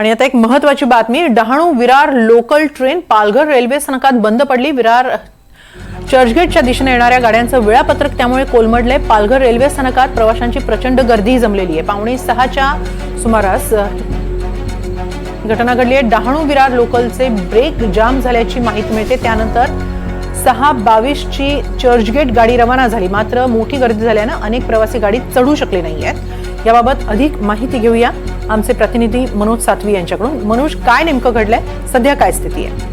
आणि आता एक महत्वाची बातमी Dahanu Virar local train Palghar railway स्थानकात बंद पडली. विरार चर्चगेटच्या दिशेने येणाऱ्या गाड्यांचं वेळापत्रक त्यामुळे कोलमडले पालघर रेल्वे स्थानकात प्रवाशांची प्रचंड गर्दी जमलेली आहे. पावणे सहाच्या सुमारास घटना घडली आहे. डहाणू विरार लोकलचे ब्रेक जाम झाल्याची माहिती मिळते. त्यानंतर सहा बावीसची चर्चगेट गाडी रवाना झाली. मात्र मोठी गर्दी झाल्यानं अनेक प्रवासी गाडीत चढू शकले नाही आहेत याबाबत अधिक माहिती घेऊया. आमचे प्रतिनिधी मनोज सातवी यांच्याकडून. मनोज काय नेमकं घडलंय? सध्या काय स्थिती आहे?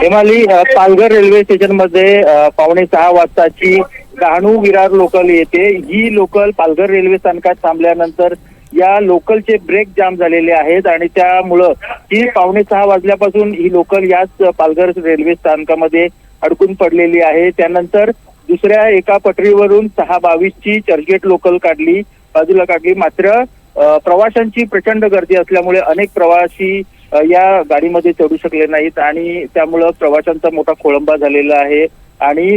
हेमाली पालघर रेल्वे स्टेशनमध्ये पावणे सहा वाजताची डहाणू विरार लोकल येते ही लोकल पालघर रेल्वे स्थानकात थांबल्यानंतर या लोकलचे ब्रेक जाम झालेले आहेत आणि त्यामुळं ही पावणे सहा वाजल्यापासून ही लोकल याच पालघर रेल्वे स्थानकामध्ये अडकून पडलेली आहे. त्यानंतर दुसऱ्या एका पटरीवरून सहा बावीसची चर्चगेट लोकल काढली बाजूला काढली. मात्र प्रवाशांची प्रचंड गर्दी असल्यामुळे अनेक प्रवासी या गाडीमध्ये चढू शकले नाहीत आणि त्यामुळं प्रवाशांचा मोठा खोळंबा झालेला आहे आणि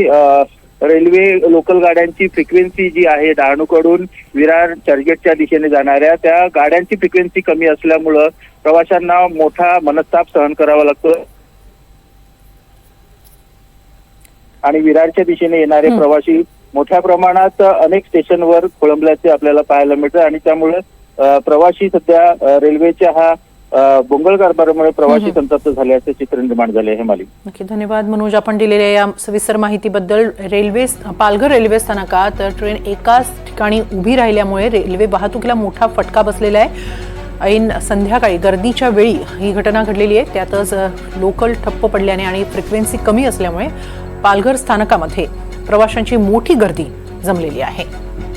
रेल्वे लोकल गाड्यांची फ्रिक्वेन्सी जी आहे डहाणूकडून विरार चर्चगेटच्या दिशेने जाणाऱ्या त्या गाड्यांची फ्रिक्वेन्सी कमी असल्यामुळं प्रवाशांना मोठा मनस्ताप सहन करावा लागतो आणि विरारच्या दिशेने येणारे. प्रवासी मोठ्या प्रमाणात अनेक स्टेशनवर खोळंबल्याचे आपल्याला पाहायला मिळतं आणि त्यामुळे अ, प्रवासी सध्या रेल्वेच्या हा बोंगळ कारभारामुळे प्रवासी. संतप्त झाल्याचे चित्र निर्माण झाले आहे मालिक. नक्की धन्यवाद मनोज. आपण दिलेल्या या सविस्तर माहितीबद्दल रेल्वे पालघर रेल्वे स्थानकात ट्रेन एकाच ठिकाणी उभी राहिल्यामुळे रेल्वे वाहतुकीला मोठा फटका बसलेला आहे. ऐन संध्याकाळी गर्दीच्या वेळी ही घटना घडलेली आहे. त्यातच लोकल ठप्प पडल्याने आणि फ्रिक्वेन्सी कमी असल्यामुळे पालघर स्थानकामध्ये प्रवाशांची मोठी गर्दी जमलेली आहे.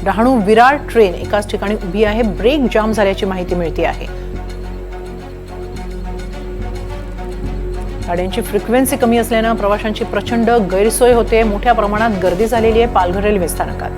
डहाणू विरार ट्रेन एकाच ठिकाणी उभी आहे. ब्रेक जाम झाल्याची माहिती मिळते आहे. गाड्यांची फ्रिक्वेन्सी कमी असल्यानं प्रवाशांची प्रचंड गैरसोय होते. मोठ्या प्रमाणात गर्दी झालेली आहे पालघर रेल्वे स्थानकात.